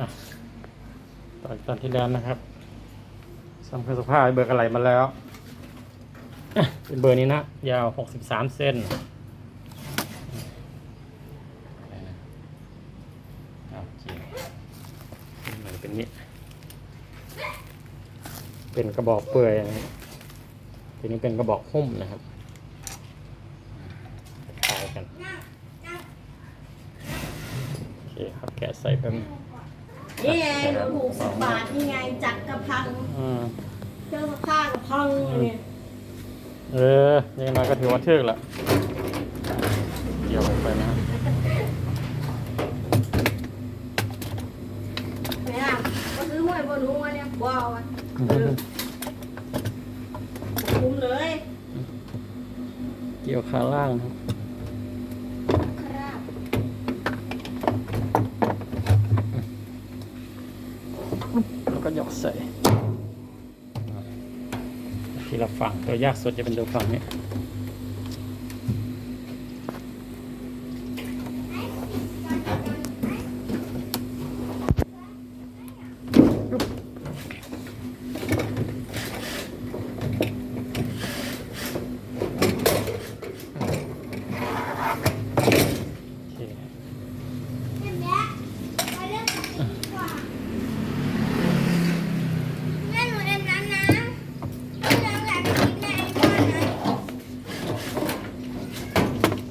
อะตอนตอนที่แล้วนะครับสัมเครื่องสภาพเบอร์อะไรมาแล้วอะเป็นเบอร์นี้นะ ยาว 63 เซนโอเคมันเป็นนี้ เป็นกระบอกเปื่อยนะครับทีนี้เป็นกระบอกหุ้มนะครับคล้ายกัน โอเคครับ แกะใส่เพิ่ม นี่ไงถูกสิบบาทนี่ไงจักรกระพังอืมเครื่องซักผ้ากระพังเนี่ยเออยังไงก็ถือว่าทึกละเกี่ยวไปนะครับไหนล่ะก็ซื้อหวยบนหัวเนี่ยว้าวอะเออคุ้มเลย เกี่ยวขาล่างนะครับครับ ยอกใส่ทีละฝั่งตัวยากสุดจะเป็นตัวฝั่งนี้ โอเค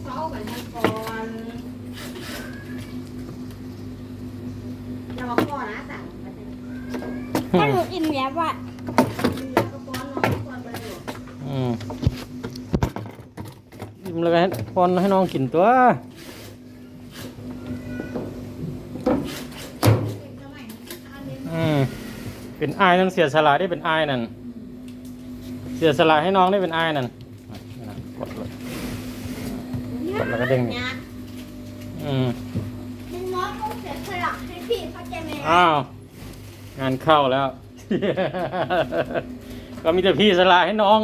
เฝ้ากันทั้งก่อนอย่ามาข้อนะสั่งมาเถอะ ถ้าหนูอิ่มแล้วอะแล้วก็ป้อนน้องก่อนไปเลยอืมยิ้มเลยให้ป้อนให้น้องกินตัวอืมเป็นอายนั่นเสียสละได้เป็นอายนั่นเสียสละให้น้องได้เป็นอายนั่นอะนั่นกดเลยกดแล้วก็เด้งยากอืมน้องต้องเสียสละให้พี่เข้าใจไหมอ้าว งานเข้าแล้ว ก็มีแต่พี่สละให้น้อง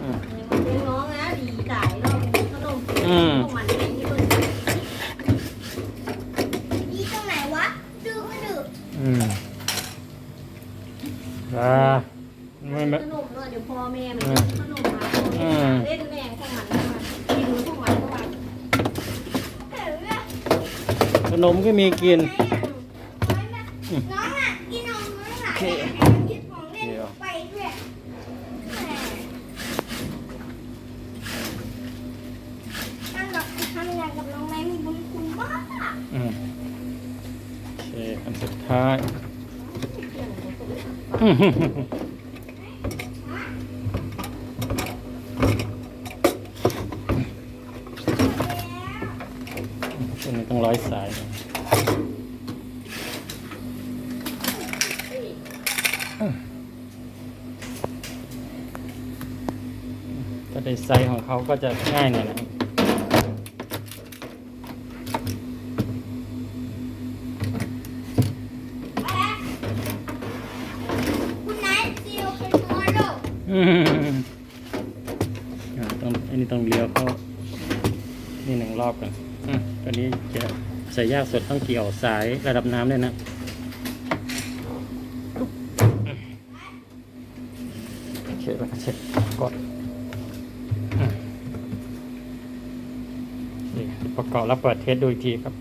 อืมเลี้ยงน้องนะดีหลายรอบขนมอืมขนมมันเป็นที่เพิ่นดีตรงไหนวะดูก็ดูอืมอ่าไม่ไม่ขนมเนอะเดี๋ยวพ่อแม่มันอืมขนมมาพ่ออืแม่มเล่นแม่ของมันของมันกินของมันของมัน เห็นไหม ข นมก็มีกิน น้องอะกินนมน้องหลายอย่างกินของเล่นไปด้วยแหมตั้งกับทำงานกับน้องแม่มีบุญคุณมากอะอืมโอเค อันสุดท้าย ตัวนี้ต้องร้อยสายนะ ถ้าได้ไซส์ของเขาก็จะง่ายหน่อยนะคุณนายซีโอเป็นมอฮือ่าต้องอันนี้ต้องเลี้ยวเขานี่หนึ่งรอบกันอตอนนี้จะใส่ยากสดต้องเกี่ยวสายระดับน้ำด้วยนะโอเคแล้วก็เช็ดกดอืมนี่ ประกอบแล้วเปิดเทสดูอีกทีครับ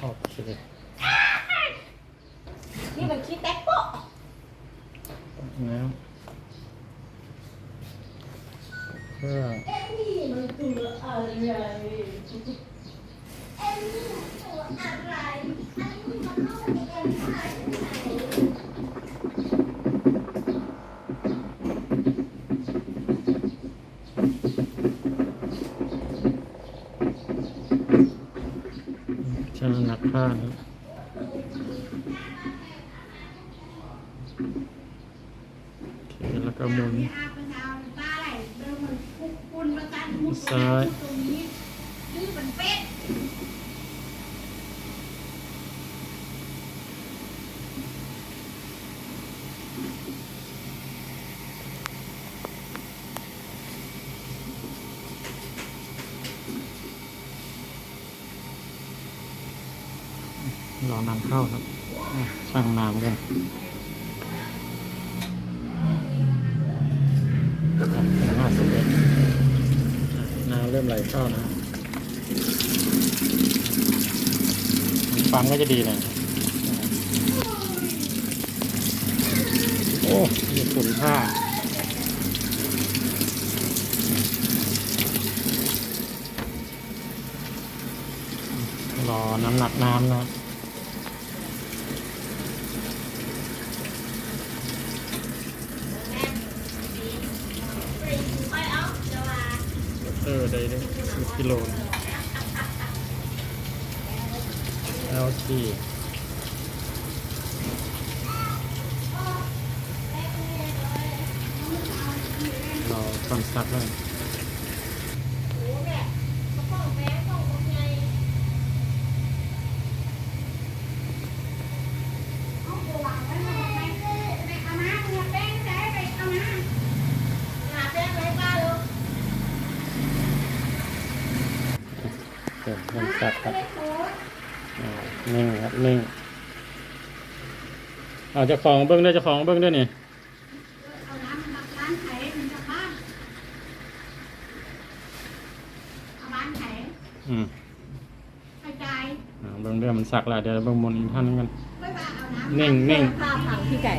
โอเค ห้าแล้วก็หมุนอายป็นชาวใต้เดิมมันคุกคุณประกันมุด ซ้าย ตรงนี้นี่มันเป็ดรอน้ำเข้าครับอะสั่งน้ำกันห้าสิบเอ็ดน้ำเริ่มไหลเข้านะปั๊มก็จะดีเลยโอ้มีฝุ่นผ้ารอน้ำหนักน้ำนะครับ ไปเอาจะมา เออได้ได้สิบกิโลแล้วที่เราตอนสักเลย โอ้แม่กระป๋องแม่กระป๋องไง เอาตัววางไว้หน่อยไปไปเอามาเนื้อแป้งใส่ไปเอามา หาแป้งไว้ป้าลูก เดี๋ยวมันซักครับเล็กโตอ่านิ่งครับนิ่งเอาเจ้าของเบิ้งด้วยเจ้าของเบิ้งด้วยนี่เอาน้ำมาล้างไข่ถึงจะบ้านเอาบ้านไข่อืมกระจายอ่าเบิ้งด้วยมันซักแล้วเดี๋ยวเบิ้งมนต์อีกท่านหนึงกันไม่ว่าเอาน้ำนิ่งนิ่งผ้าผังพี่ไก่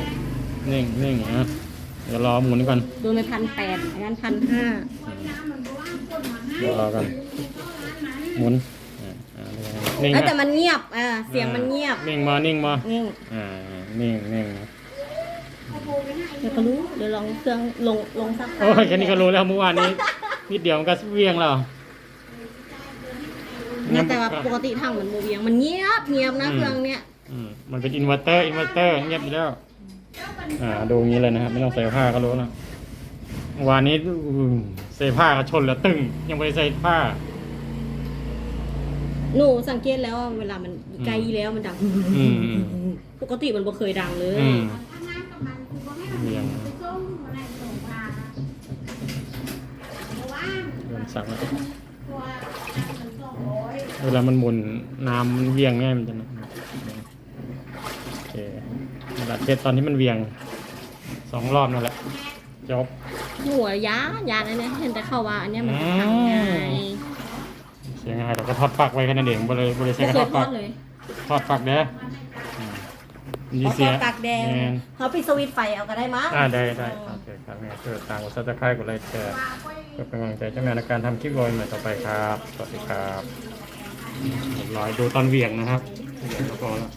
นิ่งนิ่งอะเดี๋ยวรอหมุนก่อนดูไปพันแปดอันนั้นพันห้าคนน้ำมันบ่ว่างคนมาให้เดี๋ยวรอกันก็ร้านนั้นหมุนอ่าอ่าเดี๋ยว นิ่งเอ้ยแต่นะมันเงียบอ่าเสียงมันเงียบนิ่งมานิ่งมานิ่งอ่านิ่งนิ่งนะเอาโบไปให้เดี๋ยวก็รู้เดี๋ยวลองเครื่องลงลงสักโอ้ยแค่นี้ก็รู้แล้วเมื่อวานนี้นิดเดียวมันก็เวียงแล้ว นะแต่ว่าปกติทางเหมือนโมเวียงมันเงียบเงียบนะเครื่องเนี้ยอืมมันเป็นอินเวอร์เตอร์อินเวอร์เตอร์เงียบอยู่แล้ว อ่าดูอย่างนี้เลยนะครับ ไม่ต้องใส่ผ้าก็รู้แล้วเมื่อวานนี้อืมใส่ผ้าก็ชนแล้วตึ้งยังไม่ได้ใส่ผ้า หนูสังเกตแล้วว่าเวลามันใกล้แล้วมันดังอืมอืมปกติมันบ่เคยดังเลย อืมถ้าน้ำกับมันคือบ่ให้มันเวียงไปส้มอะไรส่งมาเพราะว่าเดินสักแล้วตัวมันสองร้อยเวลามันหมุนน้ำมันเวียงง่ายมันจะนะโอเคเวลาเทสตอนที่มันเวียงสองรอบนั่นแหละจบ หัวยายาอันเนี้ยเห็นแต่เข้าว่าอันเนี้ยมันทำง่ายเสียง่ายเราก็ทอดปักไว้แค่นั้นเองบริบริใช้ไม่กระเคทอยดทปัอกดเลยทอดปักเด้ออืมเขาเสีทอดตากแดงม่นเขาปิดสวิตช์ไฟเอาก็ได้มั้งอ่าได้ได้โอเคครับเนี่ยเกิดตามกดซับสไครต์กดไลค์แชร์เพื่อเป็นกำลังใจเจ้าแม่ในการทำคลิปโรยใหม่ต่อไปครับสวัสดีครับเรียบร้อยดูตอนเหวี่ยงนะครับเหวี่ยงก็พอแล้ว